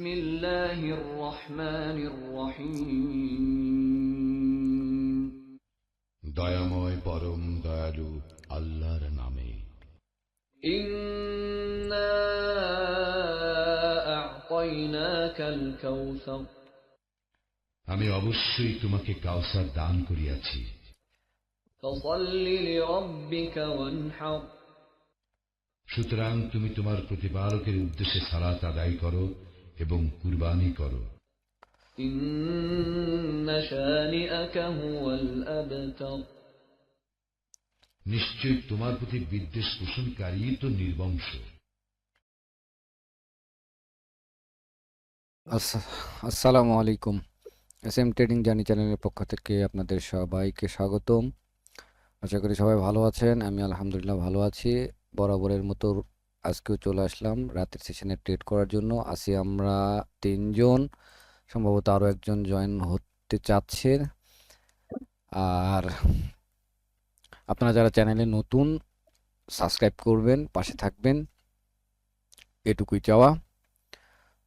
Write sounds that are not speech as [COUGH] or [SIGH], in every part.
بسم الله الرحمن الرحيم দয়াময় পরম দয়ালু আল্লাহর নামে إنا أعطيناك الكوثر আমি অবশ্যই তোমাকে কাউসার দান করিয়াছি فصل لربك وانحر সুতরাং তুমি তোমার প্রতিপালকের উদ্দেশ্যে সালাত আদায় করো এবং কুরবানি করো। নিশ্চয় তোমার প্রতি বিদ্বেষ পোষণকারী তো নির্বংশ। আসসালামু আলাইকুম। এস এম ট্রেডিং জার্নি চ্যানেলের পক্ষ থেকে আপনাদের সবাইকে স্বাগতম। আশা করি সবাই ভালো আছেন আমি আলহামদুলিল্লাহ ভালো আছি। বরাবরের মতো আজকেও চলে আসলাম রাতের সেশনে ট্রেড করার জন্য। আসি আমরা তিনজন, সম্ভবত আরও একজন জয়েন হতে চাচ্ছে। আর আপনারা যারা চ্যানেলে নতুন সাবস্ক্রাইব করবেন, পাশে থাকবেন। এটুকুই চাওয়া।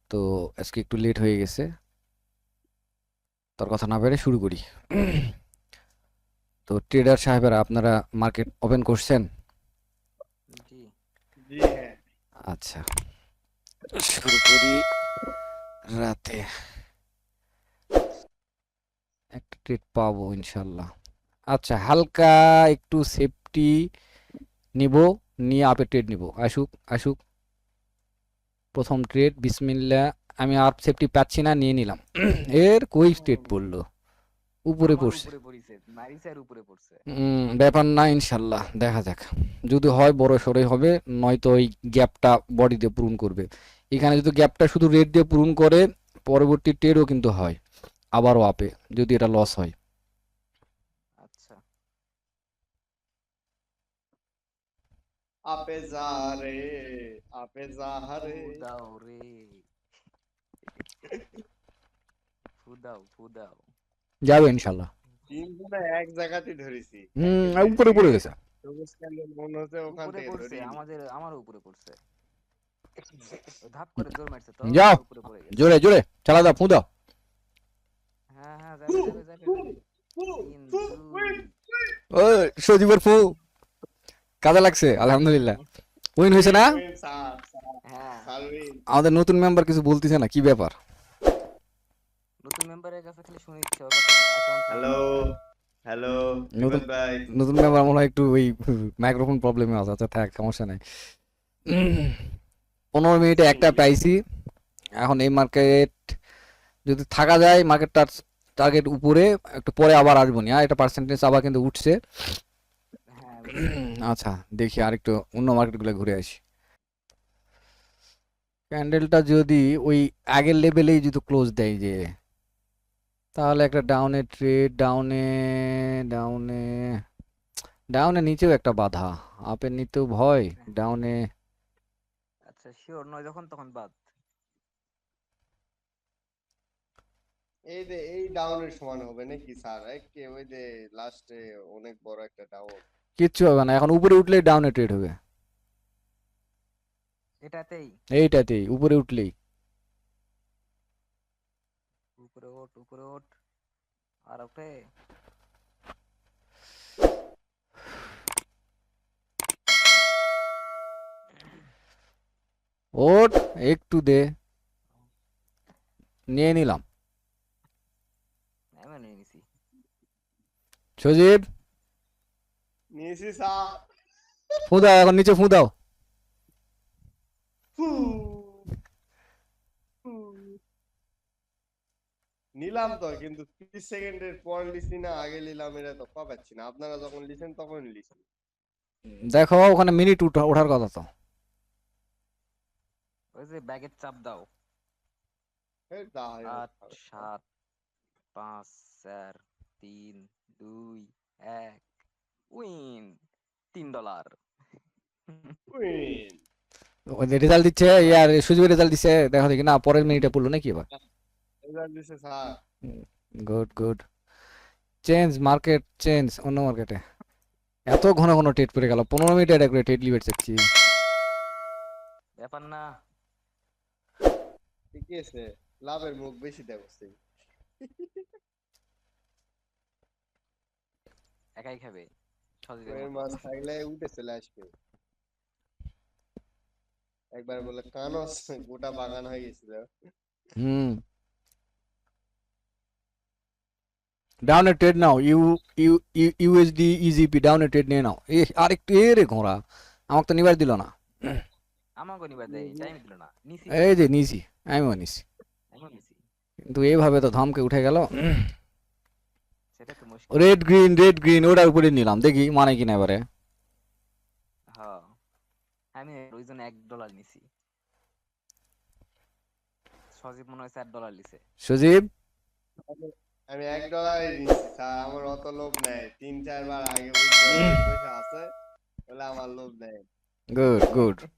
তো আজকে একটু লেট হয়ে গেছে। তার কথা না বেড়ে শুরু করি। তো ট্রেডার সাহেবেরা, আপনারা মার্কেট ওপেন করছেন? আচ্ছা। শুরু করি রাতে। একটা ট্রেড পাবো ইনশাল্লাহ। আচ্ছা হালকা একটু সেফটি নিব নিয়ে আপে ট্রেড নিব। আসুক আসুক। প্রথম ট্রেড বিসমিল্লা আমি আর সেফটি পাচ্ছি না নিয়ে নিলাম। [CLEARS THROAT] এর কই ট্রেড পড়ল উপরে পড়ছে। ব্যাপার না ইনশাল্লাহ দেখা যাক। যদি হয় বড় সরে হবে নয়তো ওই গ্যাপটা বডি দিয়ে পূরণ করবে। এখানে যদি গ্যাপটা শুধু রেড দিয়ে পূরণ করে পরবর্তী টেরও কিন্তু হয় আবারও আপে যদি এটা লস হয়। আচ্ছা। আপে যারে আপে যাহারে ফুদাও রে। ফুদাও ফুদাও। যাবে ইনশাল্লাহ। তিনজনে এক জায়গাতে ধরেছি। হুম উপরে পড়ে গেছে। মনে হচ্ছে ওখান উপরে থেকে পড়ছে আমাদের আমার উপরে পড়ছে। ধাপ করে জোর মারছে তো যাও। আমার উপরে পড়ে গেছে। জোরে জোরে চালা দাও ফুঁ দাও। হ্যাঁ হ্যাঁ যাবে যাবে যাবে। যাবে। তিন, দুই। ও সজীবের ফু। কাজে লাগছে আলহামদুলিল্লাহ। উইন হয়েছে না? হ্যাঁ। আমাদের নতুন মেম্বার কিছু বলতেছে না কি ব্যাপার? কাছে খালি শুনে দিচ্ছে ওর কাছে হ্যালো হ্যালো নতুন- ভাই। নতুন মেম্বার মনে হয় একটু ওই মাইক্রোফোন প্রবলেমে আছে আচ্ছা থাক সমস্যা নাই। পনেরো মিনিটে একটা পাইছি। এখন এই মার্কেট যদি থাকা যায় মার্কেটটার টার্গেট উপরে একটু পরে আবার আসব না এটা পার্সেন্টেজ আবার কিন্তু উঠছে। হ্যাঁ [CLEARS THROAT] আচ্ছা দেখি আরেকটু অন্য মার্কেটগুলো ঘুরে আসি। ক্যান্ডেলটা যদি ওই আগের লেভেলেই যদি ক্লোজ দেয় যে তাহলে একটা ডাউনে ট্রেড ডাউনে ডাউনে ডাউনে নিচেও একটা বাধা। আপের নিতেও ভয় ডাউনে আচ্ছা শিওর নয় যখন তখন বাদ। এই যে এই ডাউনের সমান হবে নাকি স্যার একে ওই যে লাস্টে অনেক বড় একটা ডাউন কিচ্ছু হবে না এখন উপরে উঠলেই ডাউনে ট্রেড হবে। এটাতেই। এইটাতেই উপরে উঠলেই। উপরে ওঠ আর ওঠে ওট একটু দে। নিয়ে নিলাম। নিয়ে নিছি। সজীব। নিয়েছি স্যার। ফুদাও এখন নিচে ফু। ফু। নিলাম তো কিন্তু তিরিশ সেকেন্ডের পর লিসি না আগে নিলাম এটা তো পাচ্ছি না। আপনারা যখন লিখেন তখন লিখি। দেখো ওখানে মিনিট ওঠার কথা তো। ওই যে ব্যাগের চাপ দাও। এই দা হয় আট সাত পাঁচ চার তিন দুই এক উইন। তিন ডলার। Win. ওই রেজাল্ট দিচ্ছে ইয়ার সুযোগের রেজাল্ট দিচ্ছে দেখো দেখি না পরের মিনিটে পড়ল নাকি এবার? দিছে sir good good change market change অন্য মার্কেটে এত ঘন ঘন টেট পড়ে গেল পনেরো মিনিট এটা করে টেট চাচ্ছি। ব্যাপার না। ঠিকই আছে লাভের মুখ বেশি দেখছি একাই খাবে মাছ থাকলে উঠে চলে আসবে একবার বলে কানস গোটা বাগান হয়ে গেছিল। হুম। ডাউন ট্রেড নাও U U USD EGP down trade নিয়ে নাও। এ আরেকটু এ রে ঘোড়া আমাকে তো নিবার দিল না। আমাকে নিবার দেয় টাইম দিল না। নিছি এই যে নিছি আমিও নিছি কিন্তু এইভাবে তো ধমকে উঠে গেল। রেড গ্রিন রেড গ্রিন ওটার উপরে নিলাম। দেখি মানে কিনা এবারে। হ্যাঁ আমি ওই জন্য এক ডলার নিছি সজীব মনে হয় চার ডলার নিছে। সুজীব? আমি এক ডলারই দিচ্ছি স্যার আমার অত লোভ নেই। তিন চারবার আগে পয়সা আছে বলে আমার লোভ নেই। Good good. [LAUGHS]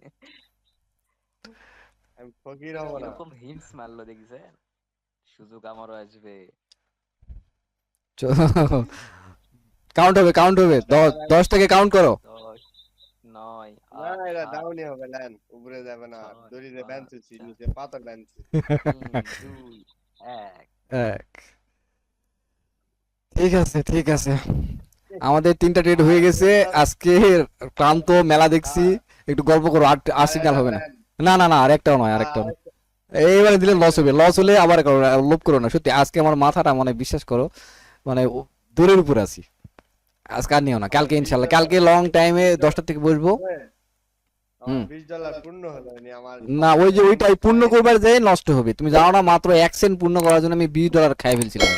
আমি ফকির হব না। এরকম হিন্টস মারলো দেখছেন সুযোগ আমারও আসবে। কাউন্ট হবে কাউন্ট হবে। দশ দশ থেকে কাউন্ট করো। দশ নয় না এটা ডাউনই হবে ল্যান। উপরে যাবে না। ছয়, দড়িতে পাঁচ, নিচে পাথর বেঞ্চি তিন, দুই, এক। এক। ঠিক আছে ঠিক আছে। আমাদের তিনটা ট্রেড হয়ে গেছে। আজকে ক্লান্ত মেলা দেখছি। একটু গল্প করো আর আর সিগন্যাল হবে না। না না না আরেকটাও নয় আরেকটাও নয়। এইবারে দিলে লস হবে। লস হলে আবার করো লোভ করো না। সত্যি আজকে আমার মাথাটা মানে বিশ্বাস করো মানে দূরের উপর আছি। আজকে আর নিও না। কালকে ইনশাল্লাহ কালকে লং টাইমে দশটার থেকে বসবো। না ওই যে ওইটাই পূর্ণ করবার যাই নষ্ট হবে। তুমি জানো না মাত্র এক সেন্ট পূর্ণ করার জন্য আমি বিশ ডলার খাই ফেলছিলাম।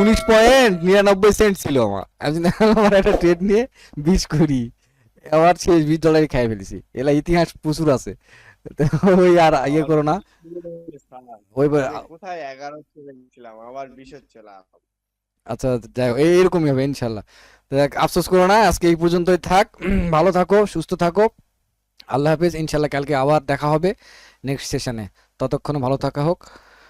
উনিশ পয়েন্ট নিরানব্বই সেন্ট ছিল আমার। আমি আমার একটা ট্রেড নিয়ে বিশ করি। আবার শেষ বিশ ডলারই খাই ফেলেছি। এলা ইতিহাস প্রচুর আছে। ওই আর ইয়ে করো না। ওই কোথায় এগারো চলে গেছিলাম আবার বিশ হচ্ছিলাম আচ্ছা যাই হোক এইরকমই হবে ইনশাল্লাহ। দেখ, আফসোস করো না আজকে এই পর্যন্তই থাক। [CLEARS THROAT] ভালো থাকো সুস্থ থাকো। আল্লাহ হাফিজ ইনশাল্লাহ কালকে আবার দেখা হবে নেক্সট সেশনে ততক্ষণ ভালো থাকা হোক।